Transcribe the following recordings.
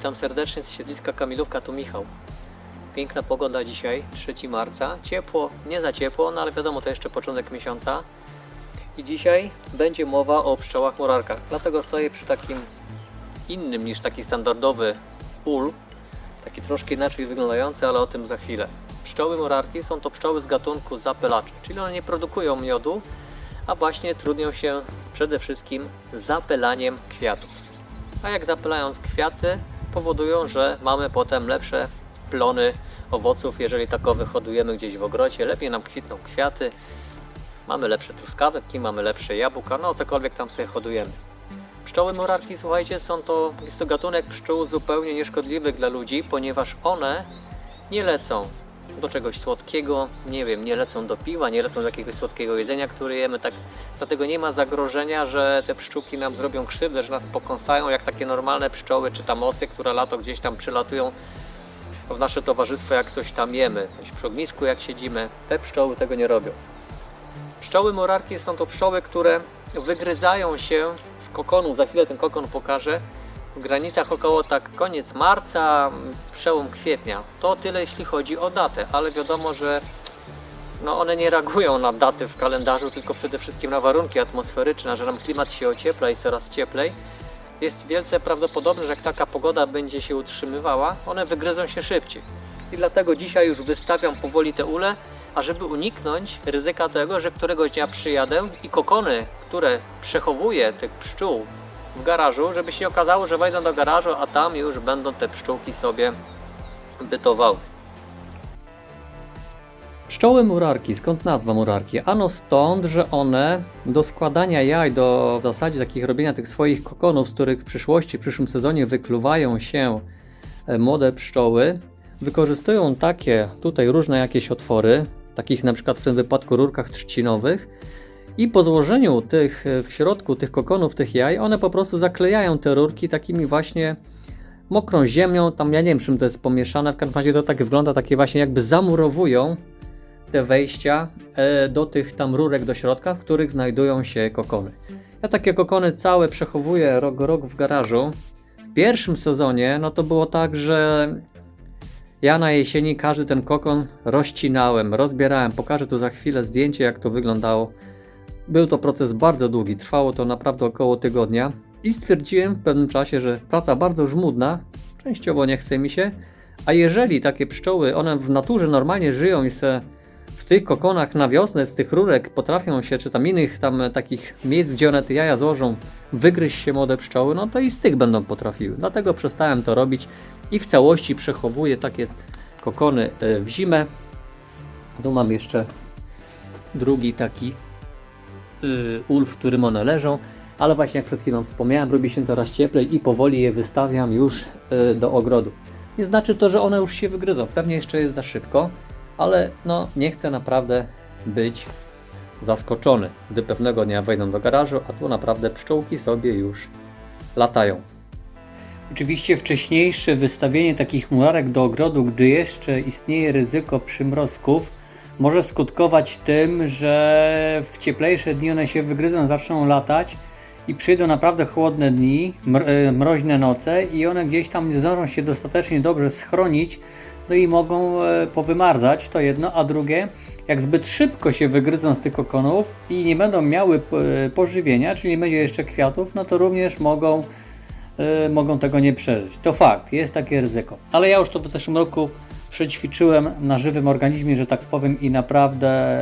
Witam serdecznie z siedliska Kamilówka, tu Michał. Piękna pogoda dzisiaj, 3 marca. Ciepło, nie za ciepło, no ale wiadomo, to jeszcze początek miesiąca. I dzisiaj będzie mowa o pszczołach murarkach. Dlatego stoję przy takim innym niż taki standardowy ul. Taki troszkę inaczej wyglądający, ale o tym za chwilę. Pszczoły murarki są to pszczoły z gatunku zapylaczy, czyli one nie produkują miodu, a właśnie trudnią się przede wszystkim zapylaniem kwiatów. A jak zapylając kwiaty, powodują, że mamy potem lepsze plony owoców, jeżeli takowe hodujemy gdzieś w ogrodzie, lepiej nam kwitną kwiaty, mamy lepsze truskawki, mamy lepsze jabłka, no cokolwiek tam sobie hodujemy. Pszczoły morarki, słuchajcie, są to, jest to gatunek pszczół zupełnie nieszkodliwy dla ludzi, ponieważ one nie lecą do czegoś słodkiego, nie wiem, nie lecą do piwa, nie lecą do jakiegoś słodkiego jedzenia, które jemy, tak, dlatego nie ma zagrożenia, że te pszczółki nam zrobią krzywdę, że nas pokąsają, jak takie normalne pszczoły czy tam osy, które lato gdzieś tam przylatują w nasze towarzystwo, jak coś tam jemy, przy ognisku jak siedzimy, te pszczoły tego nie robią. Pszczoły morarki są to pszczoły, które wygryzają się z kokonu, za chwilę ten kokon pokażę, w granicach około tak koniec marca, przełom kwietnia. To tyle jeśli chodzi o datę, ale wiadomo, że no one nie reagują na daty w kalendarzu, tylko przede wszystkim na warunki atmosferyczne, że nam klimat się ociepla i coraz cieplej. Jest wielce prawdopodobne, że jak taka pogoda będzie się utrzymywała, one wygryzą się szybciej. I dlatego dzisiaj już wystawiam powoli te ule, ażeby uniknąć ryzyka tego, że któregoś dnia przyjadę i kokony, które przechowuję tych pszczół w garażu, żeby się okazało, że wejdą do garażu, a tam już będą te pszczółki sobie bytowały. Pszczoły murarki, skąd nazwa murarki? Ano stąd, że one do składania jaj, do w zasadzie takich robienia tych swoich kokonów, z których w przyszłości, w przyszłym sezonie wykluwają się e, młode pszczoły, wykorzystują takie tutaj różne jakieś otwory, takich na przykład w tym wypadku rurkach trzcinowych i po złożeniu tych e, w środku tych kokonów, tych jaj, one po prostu zaklejają te rurki takimi właśnie mokrą ziemią, tam ja nie wiem czym to jest pomieszane, w każdym razie to tak wygląda, takie właśnie jakby zamurowują te wejścia e, do tych tam rurek do środka, w których znajdują się kokony. Ja takie kokony całe przechowuję rok rok w garażu. W pierwszym sezonie no to było tak, że ja na jesieni każdy ten kokon rozcinałem, rozbierałem. Pokażę tu za chwilę zdjęcie jak to wyglądało. Był to proces bardzo długi, trwało to naprawdę około tygodnia i stwierdziłem w pewnym czasie, że praca bardzo żmudna, częściowo nie chce mi się, a jeżeli takie pszczoły, one w naturze normalnie żyją i se w tych kokonach na wiosnę z tych rurek potrafią się, czy tam innych tam takich miejsc, gdzie one te jaja złożą, wygryźć się młode pszczoły, no to i z tych będą potrafiły. Dlatego przestałem to robić i w całości przechowuję takie kokony e, w zimę. Tu mam jeszcze drugi taki y, ul, w którym one leżą, ale właśnie jak przed chwilą wspomniałem, robi się coraz cieplej i powoli je wystawiam już y, do ogrodu. Nie znaczy to, że one już się wygryzą, pewnie jeszcze jest za szybko, ale no nie chcę naprawdę być zaskoczony, gdy pewnego dnia wejdą do garażu, a tu naprawdę pszczółki sobie już latają. Oczywiście wcześniejsze wystawienie takich murarek do ogrodu, gdy jeszcze istnieje ryzyko przymrozków, może skutkować tym, że w cieplejsze dni one się wygryzą, zaczną latać i przyjdą naprawdę chłodne dni, e, mroźne noce i one gdzieś tam nie zdążą się dostatecznie dobrze schronić, no i mogą e, powymarzać, to jedno, a drugie, jak zbyt szybko się wygryzą z tych kokonów i nie będą miały e, pożywienia, czyli nie będzie jeszcze kwiatów, no to również mogą mogą tego nie przeżyć. To fakt, jest takie ryzyko. Ale ja już to w zeszłym roku przećwiczyłem na żywym organizmie, że tak powiem, i naprawdę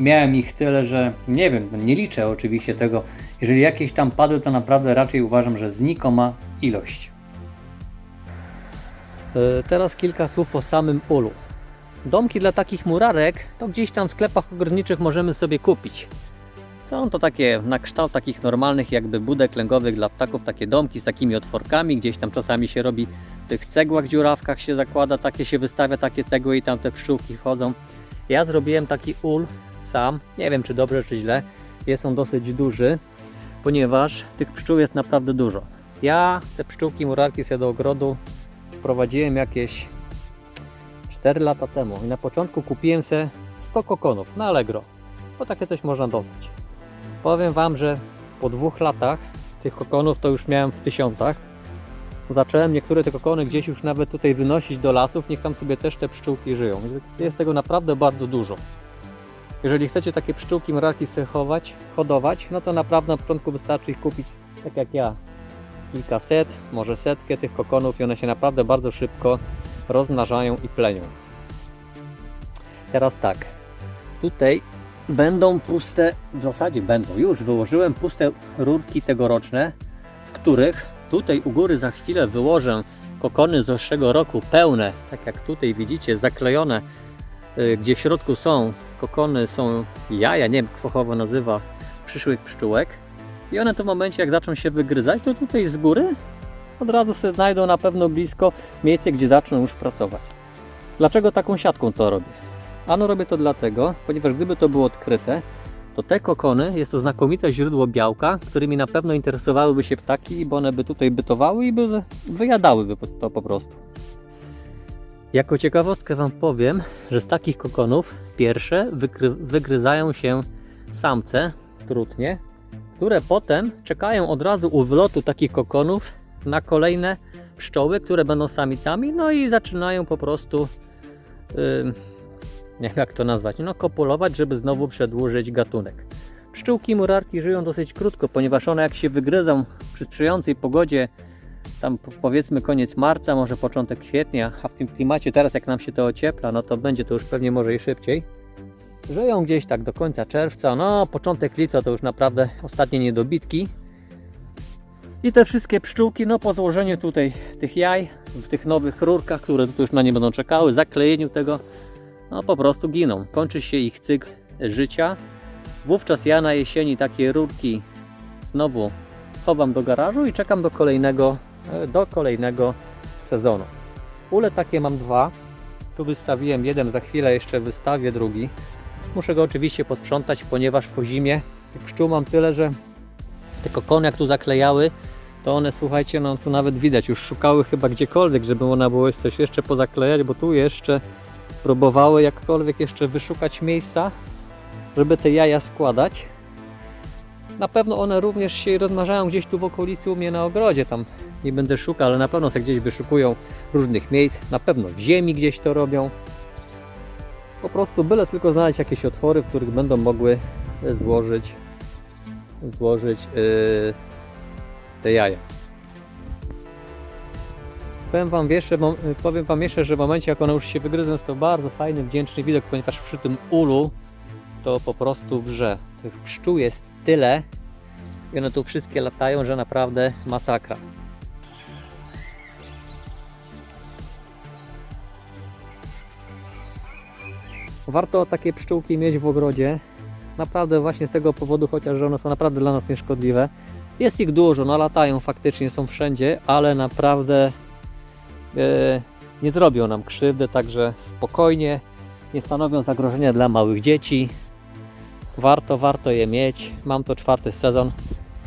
miałem ich tyle, że nie wiem, nie liczę oczywiście tego. Jeżeli jakieś tam padły, to naprawdę raczej uważam, że znikoma ilość. E, Teraz kilka słów o samym ulu. Domki dla takich murarek to gdzieś tam w sklepach ogrodniczych możemy sobie kupić. Są to takie na kształt takich normalnych jakby budek lęgowych dla ptaków, takie domki z takimi otworkami, gdzieś tam czasami się robi tych cegłach, dziurawkach się zakłada, takie się wystawia takie cegły i tam te pszczółki wchodzą. Ja zrobiłem taki ul sam, nie wiem czy dobrze czy źle, jest on dosyć duży, ponieważ tych pszczół jest naprawdę dużo. Ja te pszczółki murarki sobie do ogrodu wprowadziłem jakieś 4 lata temu i na początku kupiłem sobie 100 kokonów na Allegro, bo takie coś można dostać. Powiem Wam, że po dwóch latach tych kokonów to już miałem w tysiącach zacząłem niektóre te kokony gdzieś już nawet tutaj wynosić do lasów, niech tam sobie też te pszczółki żyją. Jest tego naprawdę bardzo dużo. Jeżeli chcecie takie pszczółki mraki sobie chować, hodować, no to naprawdę na początku wystarczy ich kupić, tak jak ja, kilkaset, może setkę tych kokonów i one się naprawdę bardzo szybko rozmnażają i plenią. Teraz tak, tutaj będą puste, w zasadzie będą, już wyłożyłem puste rurki tegoroczne, w których tutaj u góry za chwilę wyłożę kokony z zeszłego roku pełne, tak jak tutaj widzicie, zaklejone, y, gdzie w środku są kokony, są jaja, nie wiem jak fachowo nazywa, przyszłych pszczółek. I one w momencie jak zaczną się wygryzać, to tutaj z góry od razu sobie znajdą na pewno blisko miejsce, gdzie zaczną już pracować. Dlaczego taką siatką to robię? Ano robię to dlatego, ponieważ gdyby to było odkryte, to te kokony jest to znakomite źródło białka, którymi na pewno interesowałyby się ptaki, bo one by tutaj bytowały i by wyjadałyby to po prostu. Jako ciekawostkę Wam powiem, że z takich kokonów pierwsze wygryzają się samce, trutnie, które potem czekają od razu u wylotu takich kokonów na kolejne pszczoły, które będą samicami, no i zaczynają po prostu, wiem jak to nazwać, no kopulować, żeby znowu przedłużyć gatunek. Pszczółki murarki żyją dosyć krótko, ponieważ one jak się wygryzą przy sprzyjającej pogodzie, tam po- powiedzmy koniec marca, może początek kwietnia, a w tym klimacie teraz jak nam się to ociepla, no to będzie to już pewnie może i szybciej. Żyją gdzieś tak do końca czerwca, no początek lipca to już naprawdę ostatnie niedobitki. I te wszystkie pszczółki, no po złożeniu tutaj tych jaj, w tych nowych rurkach, które tu już na nie będą czekały, zaklejeniu tego, no po prostu giną. Kończy się ich cykl życia. Wówczas ja na jesieni takie rurki znowu chowam do garażu i czekam do kolejnego, e, do kolejnego sezonu. Ule takie mam dwa. Tu wystawiłem jeden, za chwilę jeszcze wystawię drugi. Muszę go oczywiście posprzątać, ponieważ po zimie pszczół mam tyle, że te kokony jak tu zaklejały, to one słuchajcie, no tu nawet widać, już szukały chyba gdziekolwiek, żeby można było coś jeszcze pozaklejać, bo tu jeszcze próbowały jakkolwiek jeszcze wyszukać miejsca, żeby te jaja składać. Na pewno one również się rozmnażają gdzieś tu w okolicy u mnie na ogrodzie, tam nie będę szukał, ale na pewno sobie gdzieś wyszukują różnych miejsc, na pewno w ziemi gdzieś to robią. Po prostu byle tylko znaleźć jakieś otwory, w których będą mogły e, złożyć złożyć yy, te jaja. Powiem wam, jeszcze, powiem Wam jeszcze, że w momencie jak one już się wygryzą, jest to bardzo fajny, wdzięczny widok, ponieważ przy tym ulu to po prostu wrze. Tych pszczół jest tyle i one tu wszystkie latają, że naprawdę masakra. Warto takie pszczółki mieć w ogrodzie. Naprawdę właśnie z tego powodu, chociaż one są naprawdę dla nas nieszkodliwe. Jest ich dużo, no latają faktycznie, są wszędzie, ale naprawdę nie zrobią nam krzywdy, także spokojnie, nie stanowią zagrożenia dla małych dzieci. Warto, warto je mieć. Mam to czwarty sezon.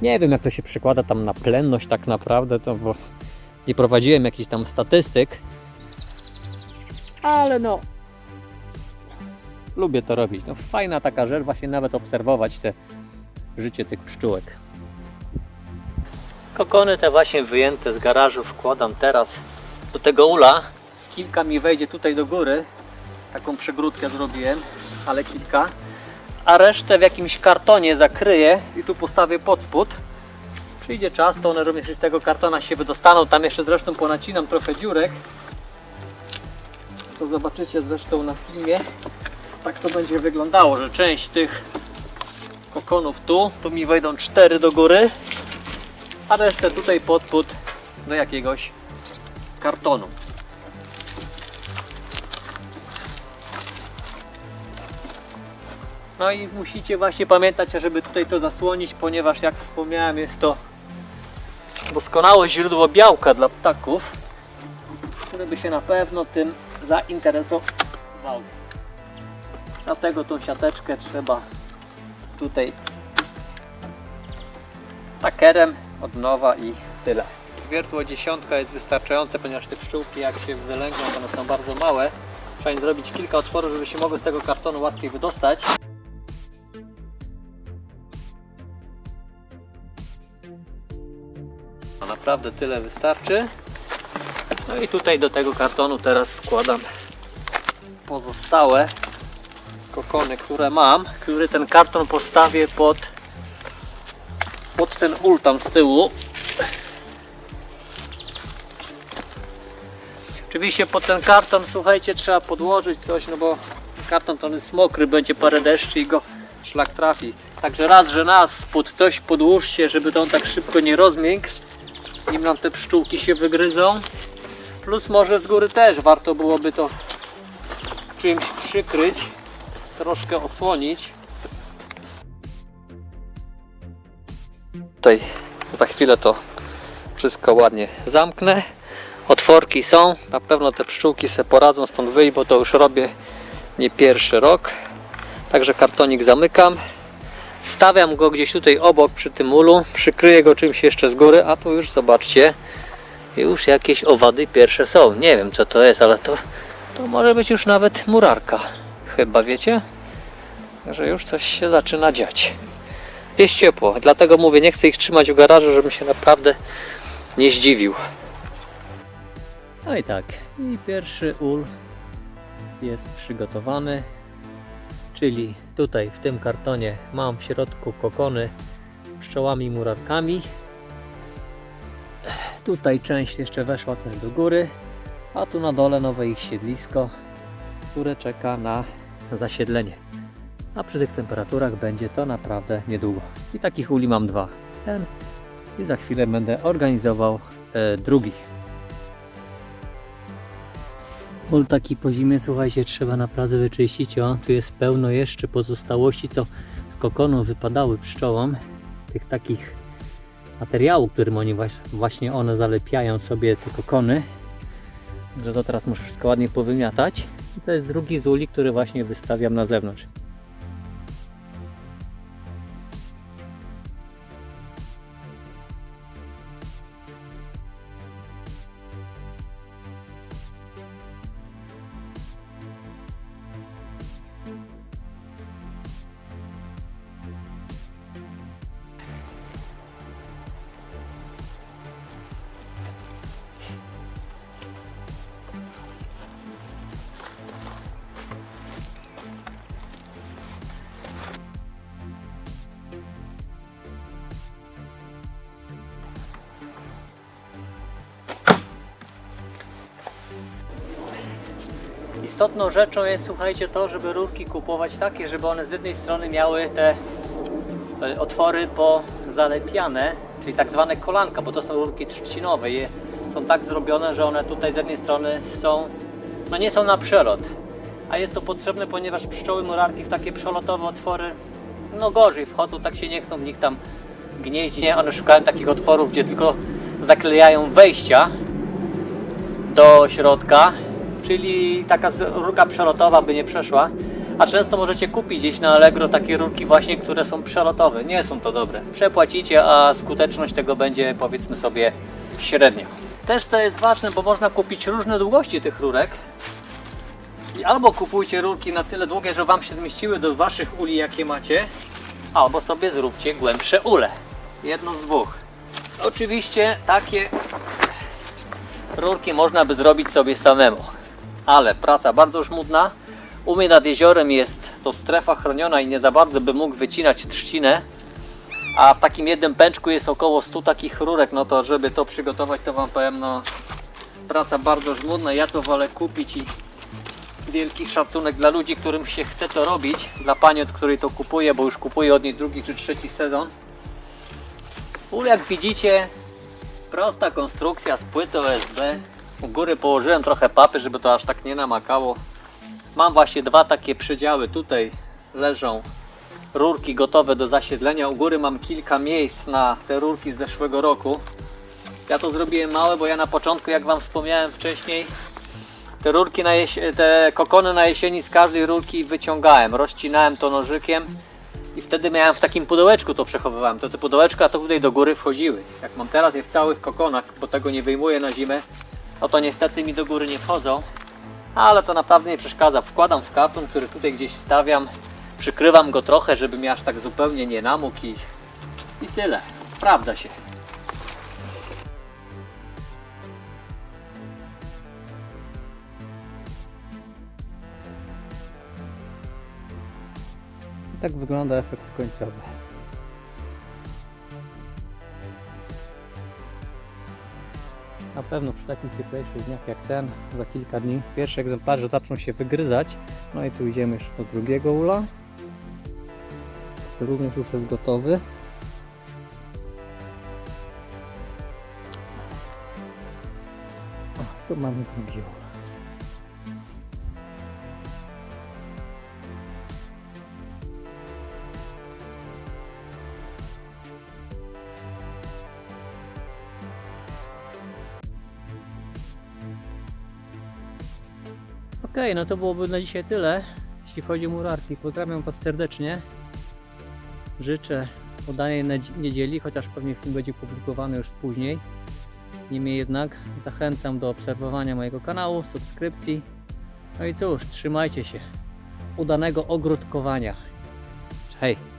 Nie wiem jak to się przekłada tam na plenność tak naprawdę, to bo nie prowadziłem jakichś tam statystyk. Ale no, lubię to robić. No fajna taka rzecz, właśnie nawet obserwować te życie tych pszczółek. Kokony te właśnie wyjęte z garażu wkładam teraz do tego ula. Kilka mi wejdzie tutaj do góry. Taką przegródkę zrobiłem, ale kilka. A resztę w jakimś kartonie zakryję i tu postawię pod spód. Przyjdzie czas, to one również z tego kartona się wydostaną. Tam jeszcze zresztą ponacinam trochę dziurek. Co zobaczycie zresztą na filmie tak to będzie wyglądało, że część tych kokonów tu, tu mi wejdą cztery do góry, a resztę tutaj pod put do jakiegoś kartonu. No i musicie właśnie pamiętać, żeby tutaj to zasłonić, ponieważ jak wspomniałem jest to doskonałe źródło białka dla ptaków, które by się na pewno tym zainteresowały. Dlatego tą siateczkę trzeba tutaj takerem od nowa i tyle. Wiertło dziesiątka jest wystarczające, ponieważ te pszczółki jak się wylęgną, one są bardzo małe. Trzeba im zrobić kilka otworów, żeby się mogły z tego kartonu łatwiej wydostać. Naprawdę tyle wystarczy. No i tutaj do tego kartonu teraz wkładam pozostałe kokony, które mam, który ten karton postawię pod pod ten ul tam z tyłu. Oczywiście pod ten karton, słuchajcie, trzeba podłożyć coś, no bo karton to on jest mokry, będzie parę deszczy i go szlak trafi. Także raz, że nas pod coś podłóżcie, żeby to on tak szybko nie rozmiękł, nim nam te pszczółki się wygryzą. Plus może z góry też warto byłoby to czymś przykryć, troszkę osłonić. Tutaj za chwilę to wszystko ładnie zamknę. Otworki są, na pewno te pszczółki se poradzą stąd wyjść, bo to już robię nie pierwszy rok. Także kartonik zamykam. Wstawiam go gdzieś tutaj obok przy tym ulu, przykryję go czymś jeszcze z góry, a tu już zobaczcie, już jakieś owady pierwsze są. Nie wiem co to jest, ale to, to może być już nawet murarka. Chyba wiecie? Że już coś się zaczyna dziać. Jest ciepło, dlatego mówię, nie chcę ich trzymać w garażu, żebym się naprawdę nie zdziwił. No i tak, i pierwszy ul jest przygotowany. Czyli tutaj w tym kartonie mam w środku kokony z pszczołami murarkami. Tutaj część jeszcze weszła też do góry, a tu na dole nowe ich siedlisko, które czeka na zasiedlenie. A przy tych temperaturach będzie to naprawdę niedługo. I takich uli mam dwa. Ten i za chwilę będę organizował e, drugi. Ul taki po zimie, słuchajcie, trzeba naprawdę wyczyścić. O, tu jest pełno jeszcze pozostałości, co z kokonu wypadały pszczołom. Tych takich materiałów, którym oni właśnie one zalepiają sobie te kokony. Że to teraz muszę wszystko ładnie powymiatać. I to jest drugi z uli, który właśnie wystawiam na zewnątrz. Istotną rzeczą jest, słuchajcie, to, żeby rurki kupować takie, żeby one z jednej strony miały te e, otwory pozalepiane, czyli tak zwane kolanka, bo to są rurki trzcinowe. Są tak zrobione, że one tutaj z jednej strony są, no nie są na przelot. A jest to potrzebne, ponieważ pszczoły murarki w takie przelotowe otwory, no gorzej wchodzą, tak się nie chcą w nich tam gnieździć. One szukają takich otworów, gdzie tylko zaklejają wejścia do środka, czyli taka rurka przelotowa by nie przeszła. A często możecie kupić gdzieś na Allegro takie rurki właśnie, które są przelotowe. Nie są to dobre. Przepłacicie, a skuteczność tego będzie powiedzmy sobie średnia. Też co jest ważne, bo można kupić różne długości tych rurek. I albo kupujcie rurki na tyle długie, że Wam się zmieściły do Waszych uli, jakie macie, albo sobie zróbcie głębsze ule. Jedno z dwóch. Oczywiście takie rurki można by zrobić sobie samemu, ale praca bardzo żmudna. U mnie nad jeziorem jest to strefa chroniona i nie za bardzo by mógł wycinać trzcinę, a w takim jednym pęczku jest około 100 takich rurek, no to żeby to przygotować, to Wam powiem, no praca bardzo żmudna. Ja to wolę kupić i wielki szacunek dla ludzi, którym się chce to robić, dla pani, od której to kupuję, bo już kupuję od niej drugi czy trzeci sezon. Ul jak widzicie, Prosta konstrukcja z płyty OSB. U góry położyłem trochę papy, żeby to aż tak nie namakało. Mam właśnie dwa takie przedziały. Tutaj leżą rurki gotowe do zasiedlenia. U góry mam kilka miejsc na te rurki z zeszłego roku. Ja to zrobiłem małe, bo ja na początku, jak Wam wspomniałem wcześniej, te rurki na te kokony na jesieni z każdej rurki wyciągałem, rozcinałem to nożykiem i wtedy miałem w takim pudełeczku to przechowywałem. To te pudełeczka to tutaj do góry wchodziły. Jak mam teraz je w całych kokonach, bo tego nie wyjmuję na zimę, no to niestety mi do góry nie wchodzą, ale to naprawdę nie przeszkadza. Wkładam w karton, który tutaj gdzieś stawiam, przykrywam go trochę, żeby mi aż tak zupełnie nie namógł i, i tyle. Sprawdza się. Tak wygląda efekt końcowy. Na pewno przy takich cieplejszych dniach jak ten, za kilka dni, pierwsze egzemplarze zaczną się wygryzać. No i tu idziemy jeszcze do drugiego ula. Również już jest gotowy. O, tu mamy drugi ul. Okej, no to byłoby na dzisiaj tyle, jeśli chodzi o murarki. Pozdrawiam Was serdecznie. Życzę udanej niedzieli, chociaż pewnie film będzie publikowany już później. Niemniej jednak zachęcam do obserwowania mojego kanału, subskrypcji. No i cóż, trzymajcie się. Udanego ogródkowania. Hej!